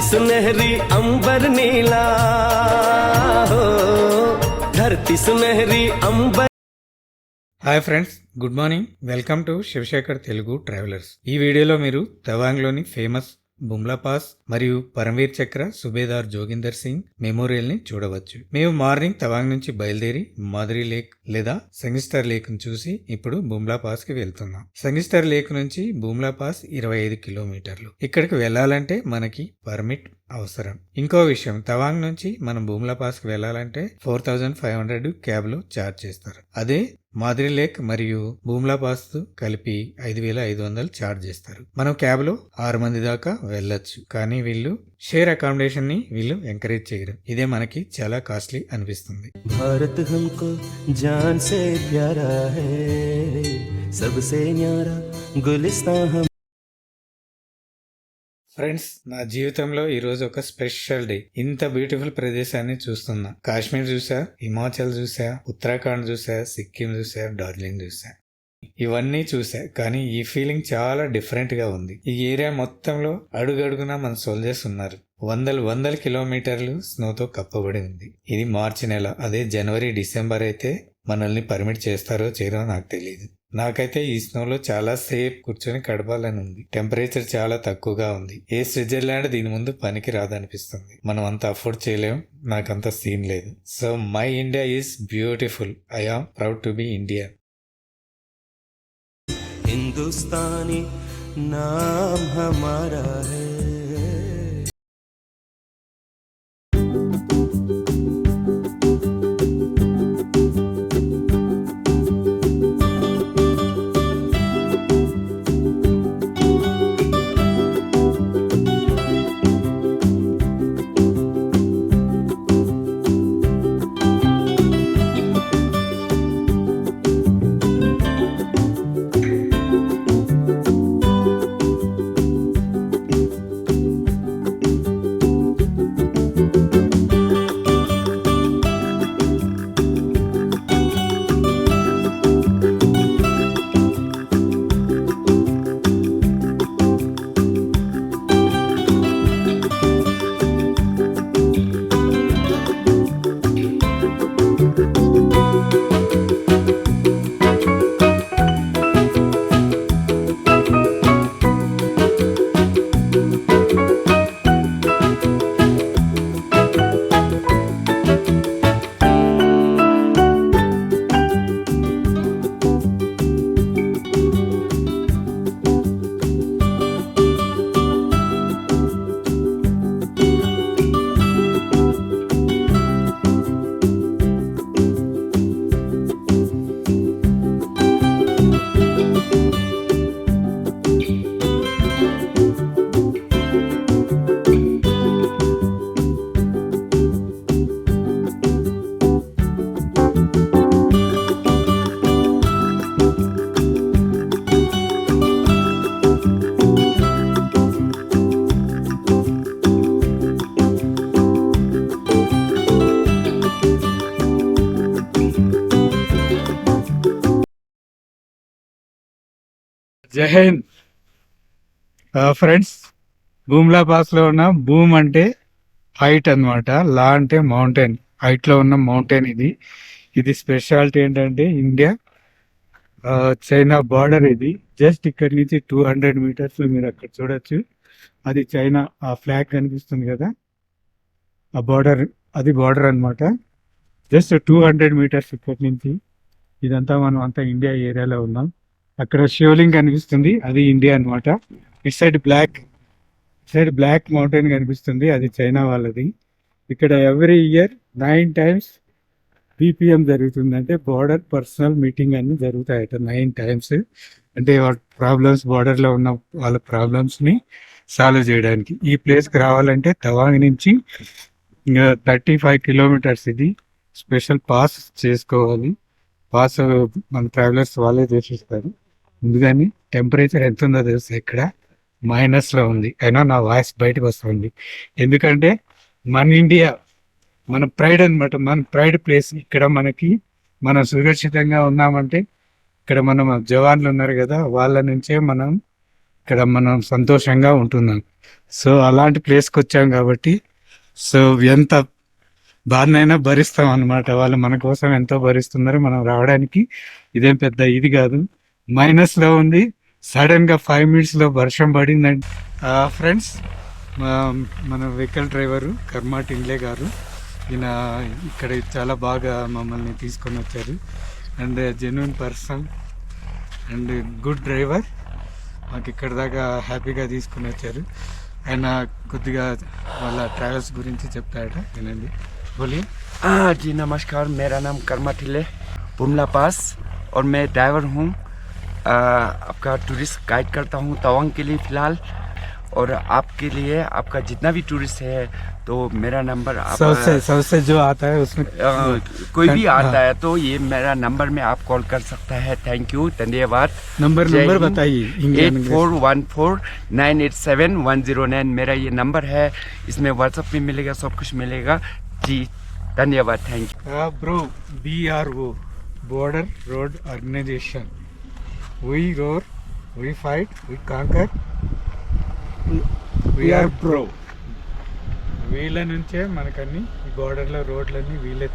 धरती सुनहरी अंबर नीला हो धरती सुनहरी अंबर hi friends good morning welcome to Shivashekar Telugu travellers ఈ వీడియోలో మీరు తవాంగ్లోని ఫేమస్ బుమ్లా పాస్ మరియు పరమవీర్ చక్ర సుబేదార్ జోగిందర్ సింగ్ మెమోరియల్ని చూడవచ్చు. మేము మార్నింగ్ తవాంగ్ నుంచి బయలుదేరి మాదిరి లేక్ లేదా సంగిస్టర్ లేక్ను చూసి ఇప్పుడు బుమ్లా పాస్కి వెళ్తున్నాం. సంగిస్టర్ లేక్ నుంచి బుమ్లా పాస్ ఇరవై ఐదు కిలోమీటర్లు. ఇక్కడికి వెళ్ళాలంటే మనకి పర్మిట్ అవసరం. ఇంకో విషయం తవాంగ్ నుంచి మనం భూముల పాస్కి వెళ్ళాలంటే ఫోర్ థౌజండ్ ఫైవ్ హండ్రెడ్ క్యాబ్లు ఛార్జ్ చేస్తారు. అదే మాదిరి లేక్ మరియు భూమ్లా పాస్ కలిపి ఐదు వేల ఐదు వందలు ఛార్జ్ చేస్తారు. మనం క్యాబ్లో ఆరు మంది దాకా వెళ్ళొచ్చు కానీ వీళ్ళు షేర్ అకామిడేషన్ని వీళ్ళు ఎంకరేజ్ చేయరు. ఇదే మనకి చాలా కాస్ట్లీ అనిపిస్తుంది. భారత్ జాన్ సే ప్యారా సబ్సే న్యారా గులిస్తా ఫ్రెండ్స్ నా జీవితంలో ఈరోజు ఒక స్పెషల్ డే. ఇంత బ్యూటిఫుల్ ప్రదేశాన్ని చూస్తున్నా. కాశ్మీర్ చూసా హిమాచల్ చూసా ఉత్తరాఖండ్ చూసా సిక్కిం చూసా డార్జిలింగ్ చూసా. ఇవన్నీ చూసా కానీ ఈ ఫీలింగ్ చాలా డిఫరెంట్గా ఉంది. ఈ ఏరియా మొత్తంలో అడుగడుగునా మన సోల్జర్స్ ఉన్నారు. వందలు వందల కిలోమీటర్లు స్నోతో కప్పబడి ఉంది. ఇది మార్చి నెల అదే జనవరి డిసెంబర్ అయితే మనల్ని పర్మిట్ చేస్తారో చేయరో నాకు తెలియదు నాకైతే ఈ స్నోలో చాలా సేఫ్ కూర్చొని గడపాలని ఉంది. టెంపరేచర్ చాలా తక్కువగా ఉంది. ఏ స్విట్జర్లాండ్ దీని ముందు పనికి రాదనిపిస్తుంది. మనం అంత అఫోర్డ్ చేయలేం. నాకంత సీన్ లేదు. So my India is beautiful. I am proud to be India Hindustani నా హమారా है జై హింద్. ఫ్రెండ్స్ భూమ్లా పాస్లో ఉన్న భూమ్ అంటే హైట్ అన్నమాట. లా అంటే మౌంటైన్. హైట్లో ఉన్న మౌంటైన్ ఇది. ఇది స్పెషాలిటీ ఏంటంటే ఇండియా చైనా బార్డర్ ఇది. జస్ట్ ఇక్కడి నుంచి టూ హండ్రెడ్ మీటర్స్ మీరు అక్కడ చూడొచ్చు. అది చైనా ఆ ఫ్లాగ్ కనిపిస్తుంది కదా? ఆ బార్డర్ అది బార్డర్ అన్నమాట. జస్ట్ టూ హండ్రెడ్ మీటర్స్ ఇక్కడి నుంచి. ఇదంతా మనం అంతా ఇండియా ఏరియాలో ఉన్నాం. అక్కడ శివలింగ్ కనిపిస్తుంది. అది ఇండియా అన్నమాట. ఇటు side block side block mountain కనిపిస్తుంది. అది చైనా వాళ్ళది. ఇక్కడ every year nine times BPM జరుగుతుంది. అంటే బార్డర్ పర్సనల్ మీటింగ్ అన్ని జరుగుతాయట నైన్ టైమ్స్. అంటే ప్రాబ్లమ్స్ బార్డర్లో ఉన్న వాళ్ళ ప్రాబ్లమ్స్ని సాల్వ్ చేయడానికి. ఈ ప్లేస్కి రావాలంటే తవాంగ్ నుంచి థర్టీ ఫైవ్ కిలోమీటర్స్ ఇది. స్పెషల్ పాస్ చేసుకోవాలి. పాస్ మన ట్రావెలర్స్ వాళ్ళే చేసిస్తారు ముందుగానే టెంపరేచర్ ఎంత ఉందో తెలుసు ఇక్కడ? మైనస్లో ఉంది. అయినా నా వాయిస్ బయటకు వస్తుంది. ఎందుకంటే మన ఇండియా మన ప్రైడ్ అన్నమాట. మన ప్రైడ్ ప్లేస్ ఇక్కడ మనకి మనం సురక్షితంగా ఉన్నామంటే ఇక్కడ మనం జవాన్లు ఉన్నారు కదా వాళ్ళ నుంచే మనం ఇక్కడ మనం సంతోషంగా ఉంటున్నాం. సో అలాంటి ప్లేస్కి వచ్చాం కాబట్టి సో ఎంత బాధనైనా భరిస్తాం అనమాట వాళ్ళు మన కోసం ఎంతో భరిస్తున్నారు. మనం రావడానికి ఇదేం పెద్ద ఇది కాదు. మైనస్లో ఉంది. సడన్గా ఫైవ్ మినిట్స్లో వర్షం పడిందండి. ఫ్రెండ్స్ మన వెహికల్ డ్రైవరు కర్మా టింగ్లే గారు ఈయన ఇక్కడ చాలా బాగా మమ్మల్ని తీసుకొని వచ్చారు. And genuine person and good driver మాకు ఇక్కడ దాకా హ్యాపీగా తీసుకుని వచ్చారు. ఆయన కొద్దిగా వాళ్ళ ట్రావెల్స్ గురించి చెప్తాడట వినండి. बोलिए। हाँ जी नमस्कार मेरा नाम कर्मा ठिले बुमला पास और मैं ड्राइवर हूँ। आपका टूरिस्ट गाइड करता हूँ तवांग के लिए फ़िलहाल और आपके लिए आपका जितना भी टूरिस्ट है तो मेरा नंबर सबसे सबसे जो आता है उसमें आ, कोई भी हाँ। आता हाँ। है तो ये मेरा नंबर में आप कॉल कर सकता है। थैंक यू धन्यवाद। नंबर नंबर बताइए eight four one four nine eight seven one zero nine मेरा ये नंबर है। इसमें व्हाट्सअप भी मिलेगा सब कुछ मिलेगा। G. ధన్యవాద్ thank you bro BRO border road organisation. We roar we fight we conquer we are BRO వీళ్ళ నుంచే మనకన్నీ ఈ బోర్డర్లో రోడ్లన్నీ వీళ్ళే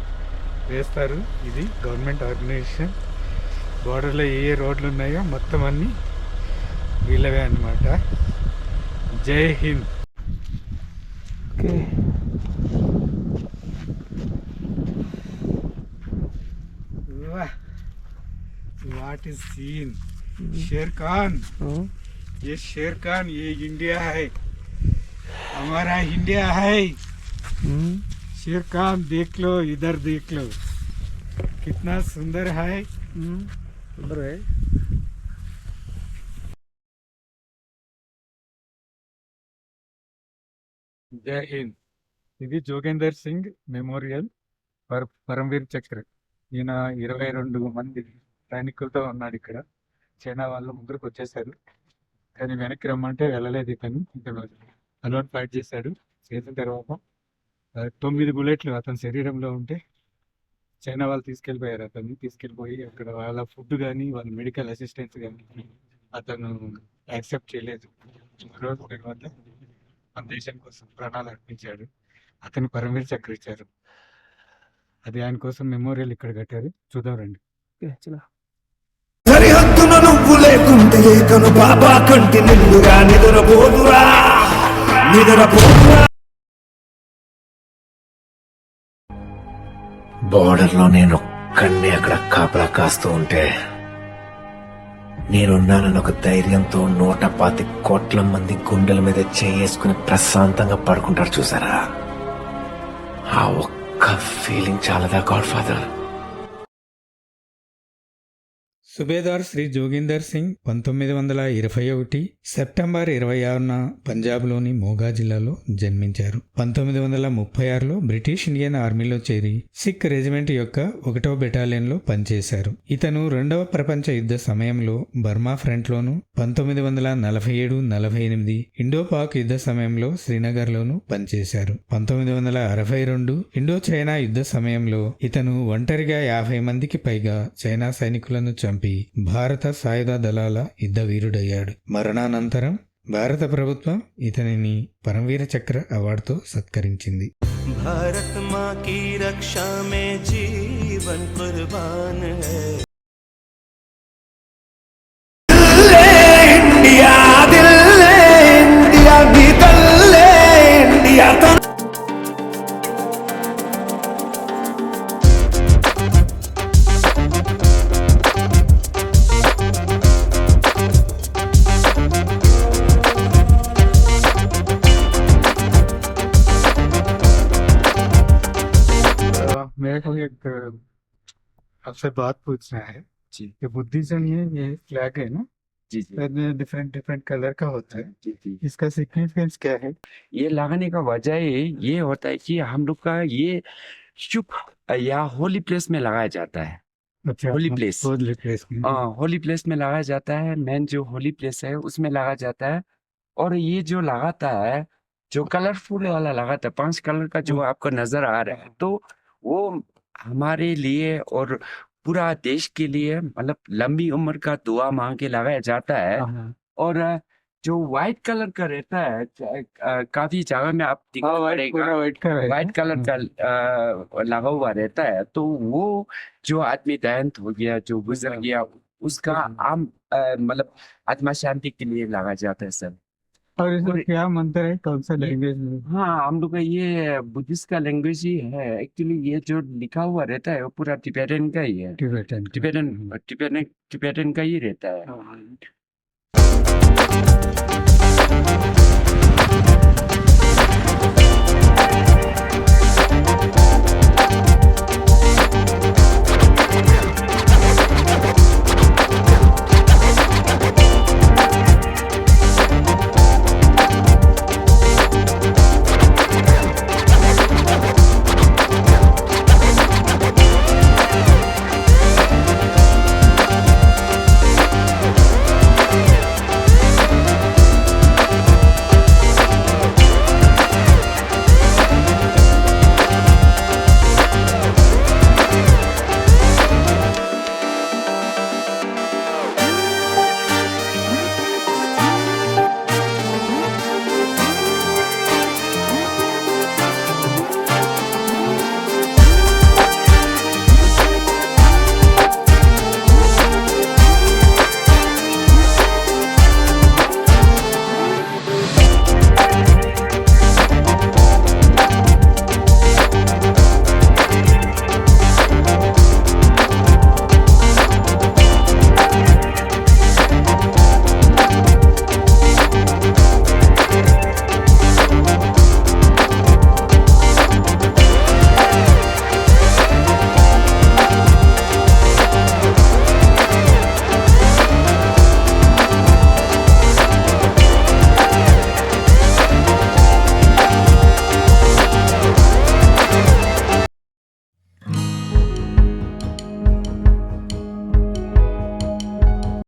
వేస్తారు. ఇది గవర్నమెంట్ ఆర్గనైజేషన్. బోర్డర్లో ఏ ఏ రోడ్లు ఉన్నాయో మొత్తం అన్నీ వీళ్ళవే అనమాట జై Hind. Okay. What is scene Sher Khan ये शेर खान ये इंडिया है हमारा इंडिया है शेर खान देख लो इधर देख लो कितना सुंदर है सुंदर है జై హింద్ ఇది జోగేందర్ సింగ్ మెమోరియల్ పర్ పరమవీర్ చక్ర ఈయన ఇరవై రెండు మంది సైనికులతో ఉన్నాడు ఇక్కడ. చైనా వాళ్ళు ముగ్గురికి వచ్చేసారు. కానీ వెనక్కి రమ్మంటే వెళ్ళలేదు ఇతను. ఇతను అలోన్ ఫైట్ చేశాడు. చేసిన తర్వాత తొమ్మిది బుల్లెట్లు అతని శరీరంలో ఉంటే చైనా వాళ్ళు తీసుకెళ్ళిపోయారు అతన్ని. తీసుకెళ్ళిపోయి అక్కడ వాళ్ళ ఫుడ్ కానీ వాళ్ళ మెడికల్ అసిస్టెన్స్ కానీ అతను యాక్సెప్ట్ చేయలేదు. రోజు తర్వాత మన దేశం కోసం ప్రాణాలు అర్పించాడు. అతని పరమవీర్ చక్ర ఇచ్చారు అది ఆయన కోసం మెమోరియల్ ఇక్కడ కట్టారు. చూద్దాం రండి. లేకుంటే బాబా కంటి నిండుగా నిద్రపోదురా. నిద్రపోదురా. బోర్డర్లో నేను ఒక్కడిని అక్కడ కాపలా కాస్తూ ఉంటే నేనున్నానని ఒక ధైర్యంతో నూట పాతి కోట్ల మంది గుండెల మీద చేసుకుని ప్రశాంతంగా పడుకుంటారు చూసారా? ఆ ఒక్క ఫీలింగ్ చాలదా గాడ్ ఫాదర్ సుబేదార్ శ్రీ జోగిందర్ సింగ్ పంతొమ్మిది వందల ఇరవై ఒకటి సెప్టెంబర్ ఇరవై ఆరున పంజాబ్లోని మోగా జిల్లాలో జన్మించారు. పంతొమ్మిది వందల ముప్పై ఆరులో బ్రిటిష్ ఇండియన్ ఆర్మీలో చేరి సిక్ రెజిమెంట్ యొక్క ఒకటవ బెటాలియన్లో పనిచేశారు. ఇతను రెండవ ప్రపంచ యుద్ధ సమయంలో బర్మా ఫ్రంట్లోను పంతొమ్మిది వందల నలభై ఏడు నలభై ఎనిమిది ఇండో పాక్ యుద్ధ సమయంలో శ్రీనగర్లోను పనిచేశారు. పంతొమ్మిది వందల అరవై రెండు ఇండో చైనా యుద్ధ సమయంలో ఇతను ఒంటరిగా యాభై మందికి పైగా చైనా సైనికులను చంపి కలిపి భారత సాయుధ దళాల యుద్ధ వీరుడయ్యాడు. మరణానంతరం భారత ప్రభుత్వం ఇతనిని పరమవీర చక్ర అవార్డుతో సత్కరించింది. భారత్ మా आपसे बात पूछना है जी। कि बुद्धिज्म ये ये फ्लैग है ना? जी जी। डिफरेंट डिफरेंट कलर का होता है। जी जी। इसका सिग्निफिकेंस क्या है? ये लगाने का वजह ये ये होता है कि हम लोग का ये शुभ या होली प्लेस में लगाया जाता है। अच्छा Holy place. होली प्लेस हाँ होली प्लेस में लगाया जाता है मेन जो होली प्लेस है उसमें लगाया जाता है। और ये जो लगाता है जो कलरफुल वाला लगाता है पाँच कलर का जो हम्म। आपको नज़र आ रहा है तो वो हमारे लिए और पूरा देश के लिए मतलब लंबी उम्र का दुआ मांग के लगाया जाता है। हाँ, हाँ। और जो व्हाइट कलर का रहता है अ, काफ़ी जगह में आप दिखा हाँ, व्हाइट पड़ेगा। पूरा व्हाइट का व्हाइट कलर का अ, लगा हुआ रहता है। तो वो जो आदमी देहांत हो गया जो गुजर हाँ। गया उसका आम अ, मतलब आत्मा शांति के लिए लगा जाता है सर। और इसमें और- क्या मंत्र है कौन सा लैंग्वेज में हाँ हम लोग का ये बुद्धिस्ट का लैंग्वेज ही है एक्चुअली ये जो लिखा हुआ रहता है वो पूरा टिबेटन का ही है टिबेटन का। टिबेटन हम्म। टिबेटन टिबेटन का ही रहता है हाँ।